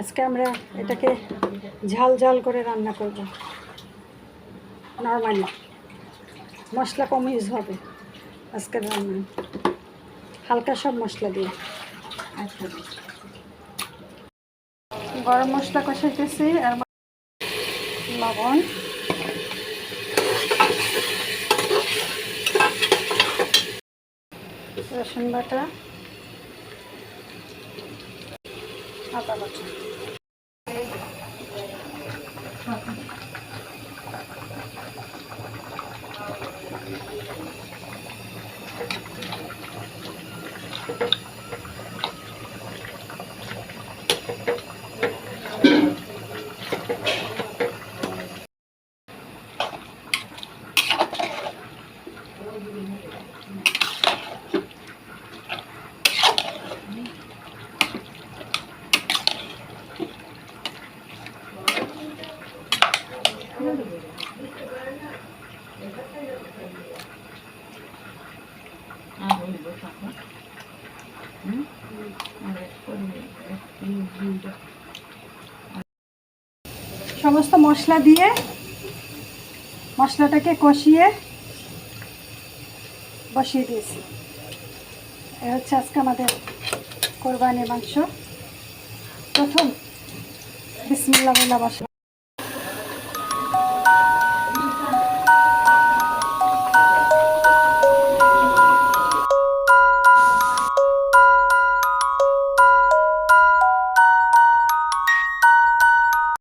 আজকে আমরা এটাকে ঝাল ঝাল করে রান্না করব। নর্মালি মশলা কম ইউজ হবে আজকের রান্না হালকা সব মশলা দিয়ে। আচ্ছা। গরম মশলা কষাইতেছি আর লবণ। রসুন বাটা। আদা বাটা আর হইব থাকো হুম আর সমস্ত মশলা দিয়ে মশলাটাকে কষিয়ে বসিয়ে দিয়েছি। এ হচ্ছে আজকে আমাদের কোরবানি মাংস। প্রথম বিসমিল্লা বসা